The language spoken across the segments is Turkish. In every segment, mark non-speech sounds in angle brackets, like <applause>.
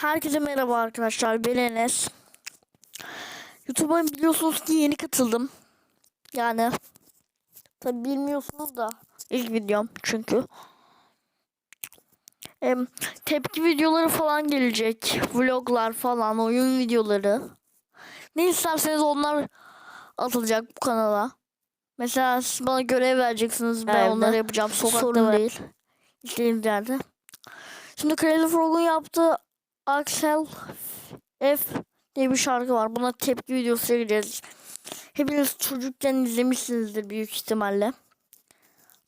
Herkese merhaba arkadaşlar. Ben Enes. YouTube'a biliyorsunuz ki yeni katıldım. Yani tabi bilmiyorsunuz da ilk videom çünkü. Em, tepki videoları falan gelecek. Vloglar falan, oyun videoları. Ne isterseniz onlar atılacak bu kanala. Mesela siz bana görev vereceksiniz. Ben Evde. onları yapacağım. Sokakta Sorun var. değil. İstediğiniz yerde. Şimdi Crazy Frog'un yaptığı Axel F diye bir şarkı var. Buna tepki videosu çekeceğiz. Hepiniz çocukken izlemişsinizdir büyük ihtimalle.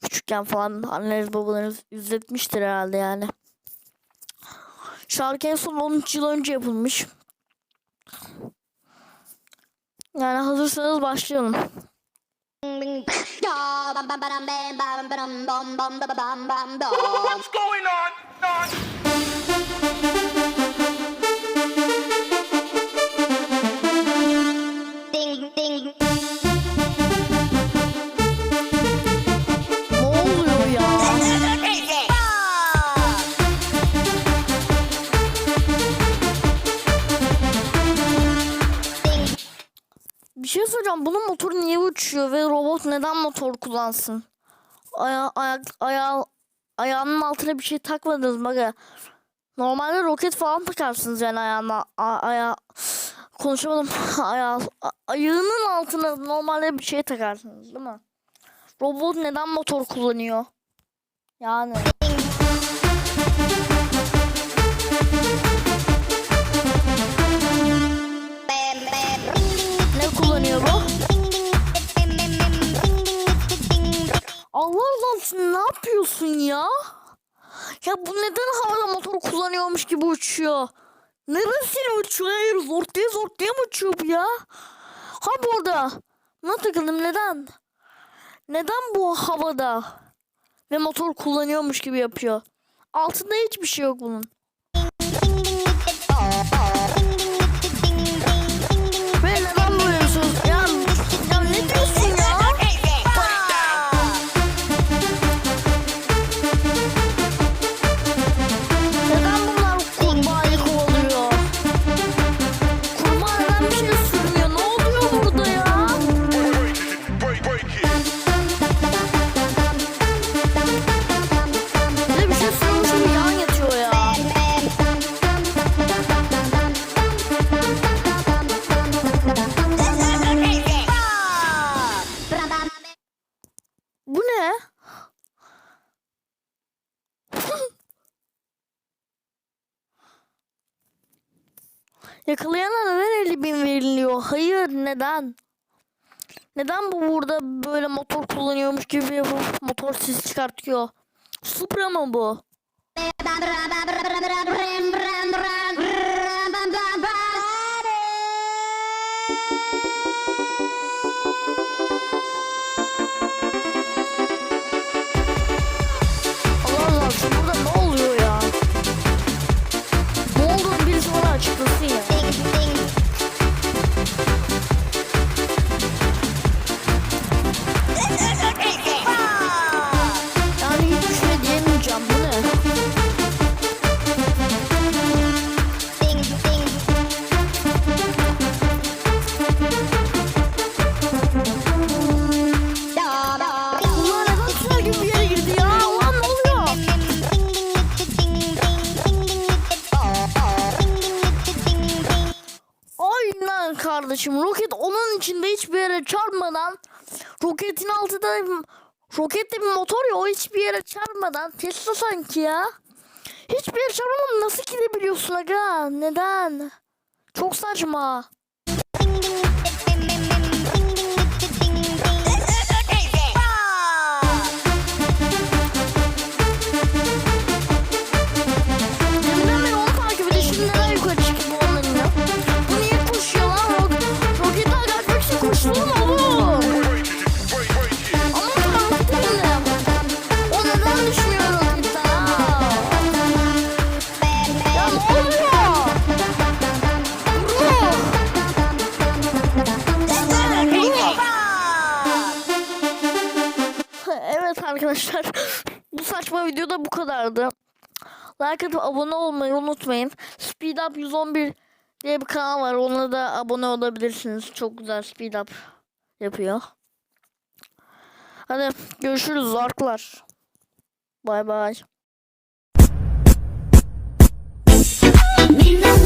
Küçükken falan anneniz babalarınız izletmiştir herhalde yani. Şarkı en son 13 yıl önce yapılmış. Yani hazırsanız başlayalım. What's going on? Bir şey soracağım. Bunun motoru niye uçuyor ve robot neden motor kullansın? Aya, ayak, ayağı, ayağının altına bir şey takmadınız mı? aga? Normalde roket falan takarsınız yani ayağına. Aya, konuşamadım. <laughs> Ayağı, a- ayağının altına normalde bir şey takarsınız değil mi? Robot neden motor kullanıyor? Yani. Ne bu? Allah Allah sen ne yapıyorsun ya? Ya bu neden havada motor kullanıyormuş gibi uçuyor? Neresine uçuyor? Hayır zortluya zortluya mı uçuyor bu ya? Ha burada. Buna takıldım neden? Neden bu havada? Ve motor kullanıyormuş gibi yapıyor. Altında hiçbir şey yok bunun. Yakalayana neden 50 bin veriliyor? Hayır neden? Neden bu burada böyle motor kullanıyormuş gibi yapıp motor sesi çıkartıyor? Supra mı bu? Kardeşim. Roket onun içinde hiçbir yere çarpmadan roketin altında rokette bir motor ya o hiçbir yere çarpmadan Tesla sanki ya. Hiçbir yere çarpmadan nasıl gidebiliyorsun aga? Neden? Çok saçma. arkadaşlar <laughs> bu saçma videoda bu kadardı. Like atıp abone olmayı unutmayın. Speed Up 111 diye bir kanal var. Ona da abone olabilirsiniz. Çok güzel speed up yapıyor. Hadi görüşürüz zarklar. Bay bay. Bilmem